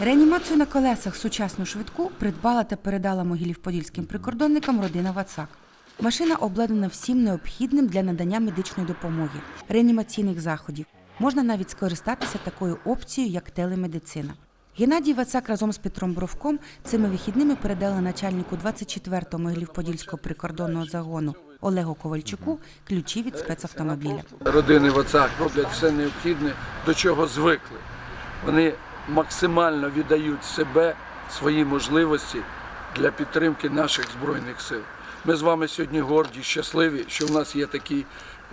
Реанімацію на колесах сучасну швидку придбала та передала могилів-подільським прикордонникам родина Вацак. Машина обладнана всім необхідним для надання медичної допомоги, реанімаційних заходів. Можна навіть скористатися такою опцією, як телемедицина. Геннадій Вацак разом з Петром Бровком цими вихідними передали начальнику 24-го Могилів-Подільського прикордонного загону Олегу Ковальчуку ключі від спецавтомобіля. родини Вацак роблять все необхідне, до чого звикли. Вони максимально віддають себе, свої можливості для підтримки наших збройних сил. Ми з вами сьогодні горді, щасливі, що в нас є такі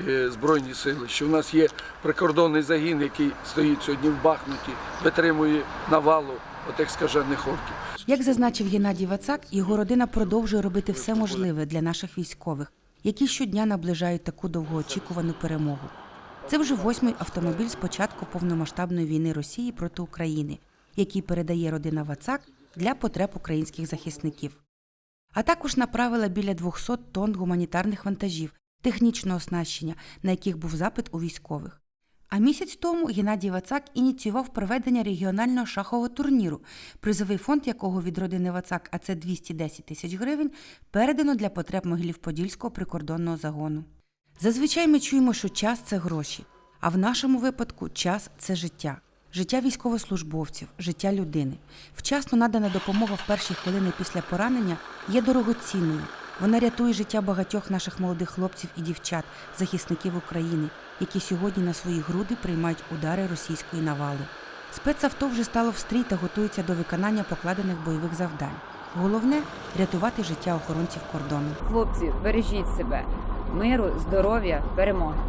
е, збройні сили, що в нас є прикордонний загін, який стоїть сьогодні в Бахмуті, витримує навалу отих скажених орків. Як зазначив Геннадій Вацак, його родина продовжує робити все можливе для наших військових, які щодня наближають таку довгоочікувану перемогу. Це вже восьмий автомобіль з початку повномасштабної війни Росії проти України, який передає родина Вацак для потреб українських захисників. А також направила біля 200 тонн гуманітарних вантажів, технічного оснащення, на яких був запит у військових. А місяць тому Геннадій Вацак ініціював проведення регіонального шахового турніру, призовий фонд якого від родини Вацак, а це 210 тисяч гривень, передано для потреб Могилів-Подільського прикордонного загону. Зазвичай ми чуємо, що час це гроші, а в нашому випадку час це життя. Життя військовослужбовців, життя людини. Вчасно надана допомога в перші хвилини після поранення є дорогоцінною. Вона рятує життя багатьох наших молодих хлопців і дівчат, захисників України, які сьогодні на свої груди приймають удари російської навали. Спецавто вже стало в стрій та готується до виконання покладених бойових завдань. Головне рятувати життя охоронців кордону. Хлопці, бережіть себе, миру, здоров'я, перемоги.